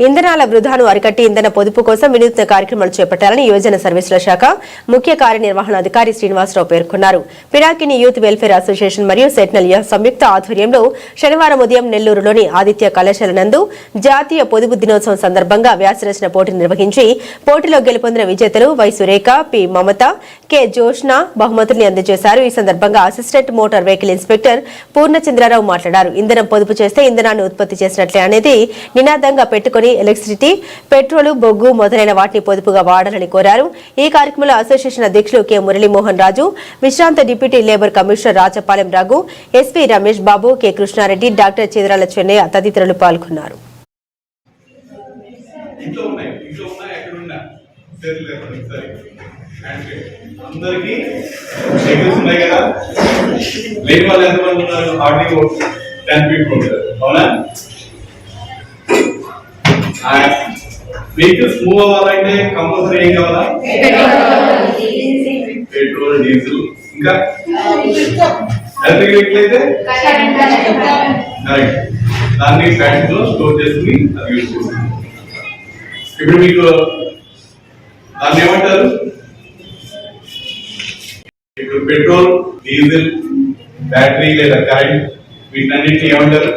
ఇంధనాల వృధాను అరికట్టి ఇంధన పొదుపు కోసం వినూత్న కార్యక్రమాలు చేపట్టాలని యువజన సర్వీసుల శాఖ ముఖ్య కార్యనిర్వహణాధికారి శ్రీనివాసరావు పేర్కొన్నారు. పిరాకిని యూత్ వెల్ఫేర్ అసోసియేషన్ మరియు సెట్నల్ సంయుక్త ఆధ్వర్యంలో శనివారం ఉదయం నెల్లూరులోని ఆదిత్య కళాశాల నందు జాతీయ పొదుపు దినోత్సవం సందర్భంగా వ్యాసరచన పోటీ నిర్వహించి పోటీలో గెలుపొందిన విజేతలు Y Surekha P Mamata K Jyoshna బహుమతుల్ని అందజేశారు. ఈ సందర్భంగా assistant motor vehicle inspector Purnachandra Rao మాట్లాడారు. ఇంధనం పొదుపు చేస్తే ఇంధనాన్ని ఉత్పత్తి చేసినట్లే అనేది నినాదంగా పెట్టుకుని ఎలక్ట్రిసిటీ పెట్రోలు బొగ్గు మొదలైన వాటిని పొదుపుగా వాడాలని కోరారు. ఈ కార్యక్రమంలో అసోసియేషన్ అధ్యక్షులు కె. మురళీమోహన్ రాజు విశ్రాంత deputy labour commissioner Rajapalem Raghu SP Ramesh Babu K. Krishna Reddy doctor Chidarala Chennaiah తదితరులు పాల్గొన్నారు. అందరికీ ఉన్నాయి కదా? లేని వాళ్ళు ఎంతమంది ఉన్నారు? టెన్ పీపుల్ ఉంటారు. అవునా? వెహికల్స్ మూవ్ అవ్వాలంటే కంపల్సరీ ఏం కావాలా? పెట్రోల్ డీజిల్ ఇంకా? ఎలక్ట్రిక్ వెహికల్ అయితే? కరెక్ట్ దాన్ని ఫ్యాక్టరీ లో స్టోర్ చేసుకుని అది యూజ్ చేస్తుంది ఇప్పుడు మీకు దాన్ని ఏమంటారు? ఇప్పుడు పెట్రోల్ డీజిల్ బ్యాటరీ లేదా కరెంట్ వీటన్నిటిని ఏమంటారు?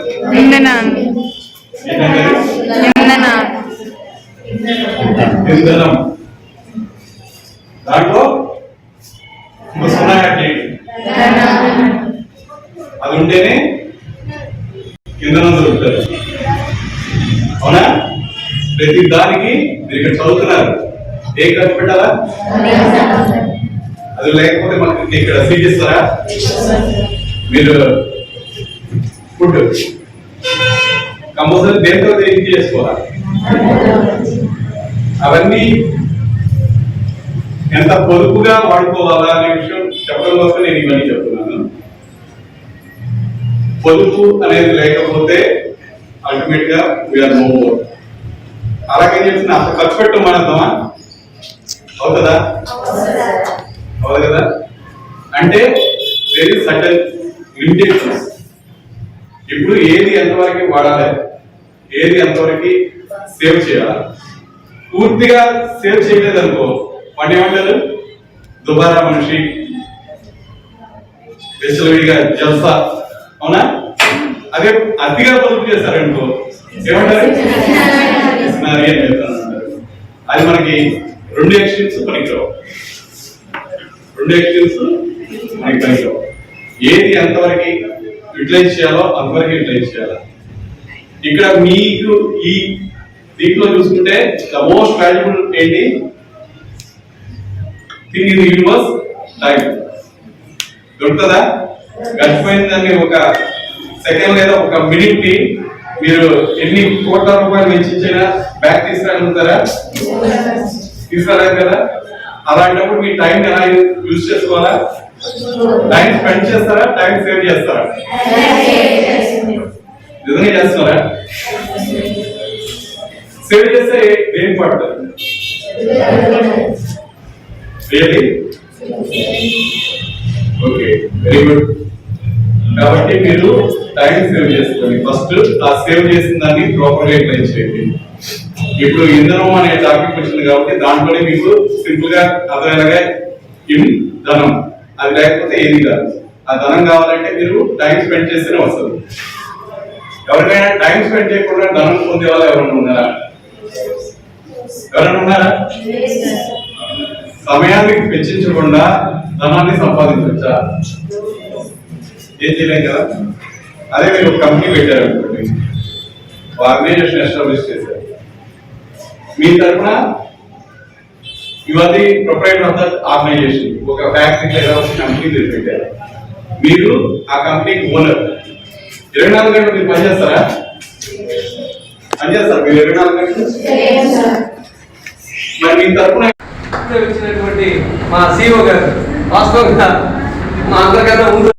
ఇంధనం దాంట్లో ఇంకో సున్నా చేయండి అది ఉంటేనే ఇంధనం దొరుకుతారు అవునా? ప్రతి దానికి మీరు ఇక్కడ చదువుతున్నారు. ఏ ఖర్చు పెట్టాలా? అది లేకపోతే మనకి ఇక్కడ సీట్ ఇస్తారా? మీరు ఫుడ్. కంపల్సరీ దేంతో దేనికి చేసుకోవాలా? అవన్నీ ఎంత పొదుపుగా వాడుకోవాలా అనే విషయం చెప్పడం కోసం నేను ఇవన్నీ చెప్తున్నాను. పొదుపు అనేది లేకపోతే అల్టిమేట్గా వీఆర్ మూవ్ అలాగే చెప్పిన అంత ఖర్చు పెట్టడం మానేద్దామా? అవుతుందా? అవుతుంది కదా? అంటే వెరీ సటన్ లిమిటేషన్స్ ఇప్పుడు ఏది ఎంతవరకు వాడాలి? ఏది ఎంతవరకు సేవ్ చేయాలి? పూర్తిగా సేవ్ చేయలేదు అనుకో వాటి ఏమంటారు దుబారా మనిషి. విచ్చలవిడిగా జల్సా. అవునా? అదే అతిగా పొదుపు చేస్తారనుకో ఏమంటారు? అని చెప్తాను అది మనకి రెండు ఎక్స్ట్రీమ్స్ పనికిరావు. రెండు ఎక్స్ట్రీమ్స్ మనకి పనికిరావు. ఏది ఎంతవరకు యూటిలైజ్ చేయాలో అంతవరకు యూటిలైజ్ చేయాలి. ఇక్కడ మీకు ఈ దీంట్లో చూసుకుంటే ద మోస్ట్ వాల్యుబుల్ ఏంటి? థింగ్ ఇన్ యూనివర్స్ టైం దొరుకుతుందా? గడిచిపోయిందని ఒక సెకండ్ లేదా ఒక మినిట్ని మీరు ఎన్ని కోట్ల రూపాయలు వెచ్చించినా బ్యాక్ తీసుకురాగలుగుతారా? తీసుకురాలేదు కదా అలాంటప్పుడు మీ టైం ఎలా యూజ్ చేసుకోవాలా? టైం స్పెండ్ చేస్తారా? టైం సేవ్ చేస్తారా? నిజంగా చేస్తున్నారా? సేవ్ చేస్తే ఏం పడుతుంది ఓకే వెరీ గుడ్ కాబట్టి మీరు టైం సేవ్ చేసుకోండి. ఫస్ట్ ఆ సేవ్ చేసిన దాన్ని ప్రాపర్గా అప్లై చేయండి. ఇప్పుడు ఇంధనం అనే టాపిక్ వచ్చింది కాబట్టి దాంట్లోనే మీకు సింపుల్గా అర్థమయ్యేలాగా ఇన్ ధనం. అది లేకపోతే ఏది కాదు. ఆ ధనం కావాలంటే మీరు టైం స్పెండ్ చేస్తేనే వస్తుంది. ఎవరికైనా టైం స్పెండ్ చేయకుండా ధనం పొందే వాళ్ళు ఎవరైనా ఉన్నారా? ఎవరైనా సమయానికి వెచ్చించకుండా ధనాన్ని సంపాదించవచ్చా? ఏం చేయలేం కదా? అదే మీరు ఒక కంపెనీ పెట్టారు అనుకోండి ఆర్గనైజేషన్ ఎస్టాబ్లిష్ చేశారు. మీ తరఫున ఇవన్నీ ప్రొపరేటర్ ఆఫ్ దట్ ఆర్గనైజేషన్ ఒక ఫ్యాక్టరీ లేదా ఒక కంపెనీ మీరు పెట్టారు. మీరు ఆ కంపెనీకి ఓనర్ ఇరవై నాలుగు గంటలు మీరు పనిచేస్తారా? పనిచేస్తారు. మీరు ఇరవై నాలుగు గంటలు మరి వచ్చినటువంటి మా సీఓ గారు వాస్తవంగా మా అందరికన్నా ముందు